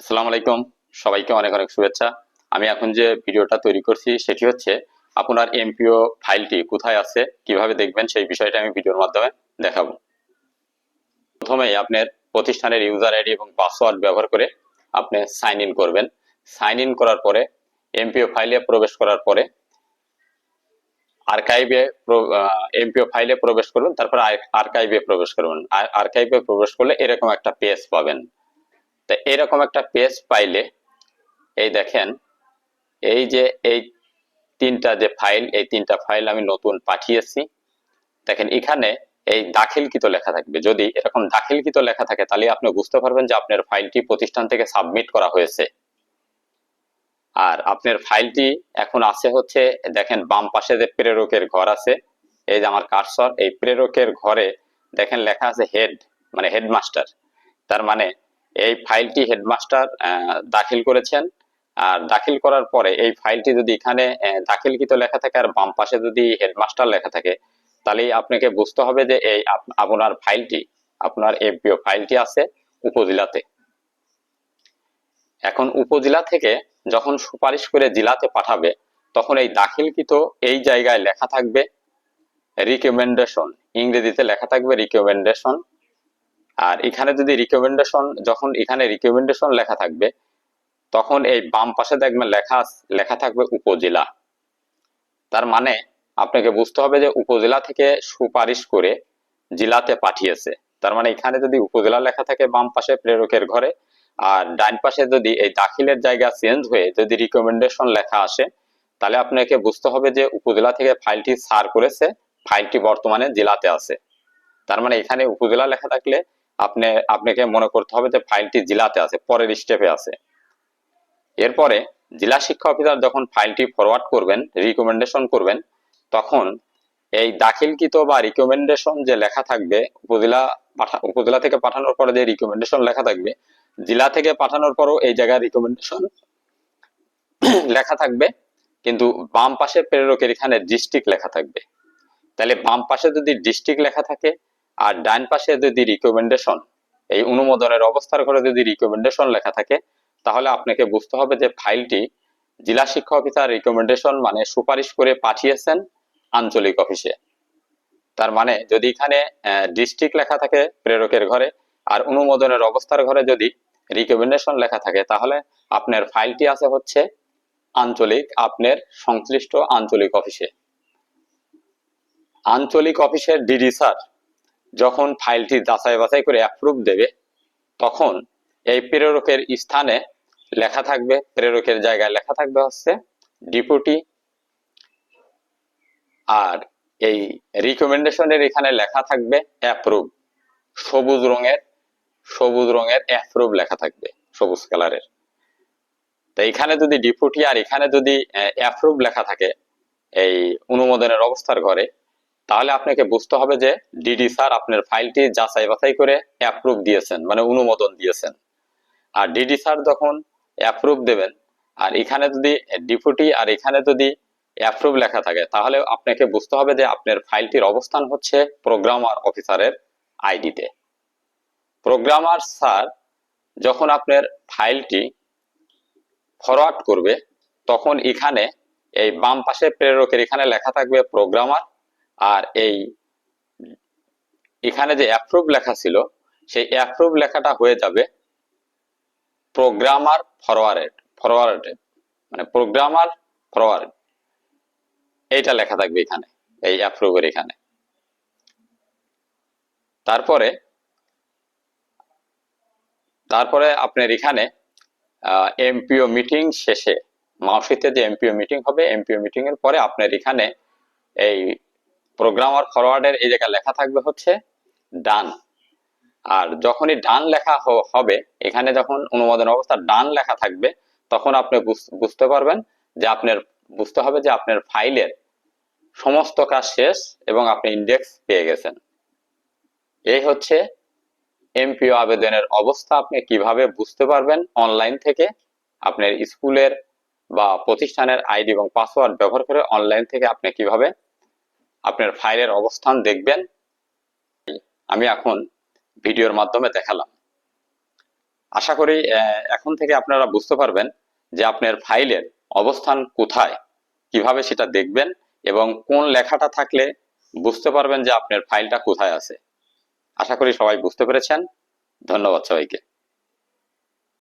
আসসালামু আলাইকুম। সবাইকে অনেক অনেক শুভেচ্ছা। আমি এখন যে ভিডিওটা তৈরি করছি, সেটি হচ্ছে আপনার এমপিও ফাইলটি কোথায় আছে, কীভাবে দেখবেন, সেই বিষয়টা আমি ভিডিওর মাধ্যমে দেখাবো। প্রথমেই আপনার প্রতিষ্ঠানের ইউজার আইডি এবং পাসওয়ার্ড ব্যবহার করে আপনি সাইন ইন করবেন। সাইন ইন করার পরে, এমপিও ফাইলে প্রবেশ করার পরে আর্কাইভে এমপিও ফাইলে প্রবেশ করবেন, তারপর আর্কাইভে প্রবেশ করবেন। আর্কাইভে প্রবেশ করলে এরকম একটা পেজ পাবেন। তো এরকম একটা পেজ পাইলে, এই দেখেন, এই যে এই তিনটা যে ফাইল, এই তিনটা ফাইল আমি নতুন পাঠিয়েছি। দেখেন, এখানে এই দাখিলকৃত লেখা থাকবে। যদি এরকম দাখিলকৃত লেখা থাকে, তাহলে আপনি বুঝতে পারবেন যে আপনার ফাইলটি প্রতিষ্ঠান থেকে সাবমিট করা হয়েছে। আর আপনার ফাইলটি এখন আছে হচ্ছে, দেখেন, বাম পাশে যে প্রেরকের ঘর আছে, এই যে আমার কারসর, এই প্রেরকের ঘরে, দেখেন, লেখা আছে হেড মানে হেডমাস্টার। তার মানে এই ফাইলটি হেডমাস্টার দাখিল করেছেন। আর দাখিল করার পরে এই ফাইলটি যদি এখানে দাখিলকৃত লেখা থাকে আর বাম পাশে যদি হেডমাস্টার লেখা থাকে তাহলে আপনাকে বুঝতে হবে যে এই আপনার ফাইলটি, আপনার এমপিও ফাইলটি আছে উপজেলাতে। এখন উপজেলা থেকে যখন সুপারিশ করে জেলাতে পাঠাবে, তখন এই দাখিলকৃত এই জায়গায় লেখা থাকবে রিকমেন্ডেশন ইংরেজিতে লেখা থাকবে রিকমেন্ডেশন আর এখানে যদি রিকমেন্ডেশন যখন এখানে রিকমেন্ডেশন লেখা থাকবে, তখন এই বাম পাশে দেখবেন লেখা লেখা থাকবে উপজেলা। তার মানে আপনাকে বুঝতে হবে যে উপজেলা থেকে সুপারিশ করে জেলাতে পাঠিয়েছে। তার মানে এখানে যদি উপজেলা লেখা থাকে বাম পাশে প্রেরকের ঘরে, আর ডাইন পাশে যদি এই দাখিলের জায়গা চেঞ্জ হয়ে যদি রিকমেন্ডেশন লেখা আসে, তাহলে আপনাকে বুঝতে হবে যে উপজেলা থেকে ফাইলটি সার করেছে, ফাইলটি বর্তমানে জেলাতে আছে। তার মানে এখানে উপজেলা লেখা থাকলে আপনি, আপনাকে মনে করতে হবে যে ফাইলটি জেলাতে আছে, পরের স্টেপে আছে। এরপরে জেলা শিক্ষা অফিসার যখন ফাইলটি ফরওয়ার্ড করবেন রিকমেন্ডেশন করবেন, তখন এই দাখিলকৃত বা রিকমেন্ডেশন যে লেখা থাকবে, উপজেলা উপজেলা থেকে পাঠানোর পরে যে রিকমেন্ডেশন লেখা থাকবে, জেলা থেকে পাঠানোর পরও এই জায়গায় রিকমেন্ডেশন লেখা থাকবে, কিন্তু বাম পাশে প্রেরকের এখানে ডিস্ট্রিক্ট লেখা থাকবে। তাহলে বাম পাশে যদি ডিস্ট্রিক্ট লেখা থাকে আর ডান পাশে যদি রিকমেন্ডেশন এই অনুমোদনের অবস্থার ঘরে যদি রিকমেন্ডেশন লেখা থাকে, তাহলে আপনাকে বুঝতে হবে যে ফাইলটি জেলা শিক্ষা অফিসার রিকমেন্ডেশন মানে সুপারিশ করে পাঠিয়েছেন আঞ্চলিক অফিসে। তার মানে যদি এখানে ডিস্ট্রিক্ট লেখা থাকে প্রেরকের ঘরে, আর অনুমোদনের অবস্থার ঘরে যদি রিকমেন্ডেশন লেখা থাকে, তাহলে আপনার ফাইলটি আছে হচ্ছে আঞ্চলিক, আপনার সংশ্লিষ্ট আঞ্চলিক অফিসে। আঞ্চলিক অফিসের ডিডি স্যার যখন ফাইলটি যাচাই বাছাই করে অ্যাপ্রুভ দেবে, তখন এই প্রেরকের স্থানে লেখা থাকবে, প্রেরকের জায়গায় লেখা থাকবে হচ্ছে ডিপুটি আর এই রিকমেন্ডেশনের এখানে লেখা থাকবে অ্যাপ্রুভ সবুজ রঙের সবুজ রঙের অ্যাপ্রুভ লেখা থাকবে, সবুজ কালারের তো এখানে যদি ডিপুটি আর এখানে যদি অ্যাপ্রুভ লেখা থাকে, এই অনুমোদনের অবস্থার ঘরে তাহলে আপনাকে বুঝতে হবে যে ডিডি স্যার আপনার ফাইলটি যাচাই বাছাই করে অ্যাপ্রুভ দিয়েছেন মানে অনুমোদন দিয়েছেন। আর ডিডি স্যার যখন অ্যাপ্রুভ দেবেন, আর এখানে যদি ডিপুটি আর এখানে যদি অ্যাপ্রুভ লেখা থাকে, তাহলে আপনাকে বুঝতে হবে যে আপনার ফাইলটির অবস্থান হচ্ছে প্রোগ্রামার অফিসারের আইডিতে প্রোগ্রামার স্যার যখন আপনার ফাইলটি ফরওয়ার্ড করবে, তখন এখানে এই বাম পাশে প্রেরকের এখানে লেখা থাকবে প্রোগ্রামার আর এই এখানে যে অ্যাপ্রুভ লেখা ছিল, সেই অ্যাপ্রুভ লেখাটা হয়ে যাবে প্রোগ্রামার ফরওয়ার্ড ফরওয়ার্ডেড মানে প্রোগ্রামার ফরওয়ার্ড এইটা লেখা থাকবে এখানে, এই অ্যাপ্রুভের এখানে। তারপরে তারপরে আপনার এখানে এমপিও মিটিং শেষে, মাউসিতে যে এমপিও মিটিং হবে এমপিও মিটিং এর পরে আপনার এখানে এই প্রোগ্রামার ফরওয়ার্ডের এই জায়গায় লেখা থাকবে হচ্ছে ডান আর যখনই ডান লেখা হবে, এখানে যখন অনুমোদন অবস্থা ডান লেখা থাকবে, তখন আপনি বুঝতে পারবেন যে আপনার, বুঝতে হবে যে আপনার ফাইলের সমস্ত কাজ শেষ এবং আপনি ইন্ডেক্স পেয়ে গেছেন। এই হচ্ছে এমপিও আবেদনের অবস্থা। আপনি কীভাবে বুঝতে পারবেন অনলাইন থেকে আপনার স্কুলের বা প্রতিষ্ঠানের আইডি এবং পাসওয়ার্ড ব্যবহার করে অনলাইন থেকে আপনি কীভাবে আপনার ফাইলের অবস্থান দেখবেন। আমি এখন ভিডিওর মাধ্যমে দেখালাম। আশা করি এখন থেকে আপনারা বুঝতে পারবেন যে আপনার ফাইলের অবস্থান কোথায়, কীভাবে সেটা দেখবেন এবং কোন লেখাটা থাকলে বুঝতে পারবেন যে আপনার ফাইলটা কোথায় আছে। আশা করি সবাই বুঝতে পেরেছেন। ধন্যবাদ সবাইকে।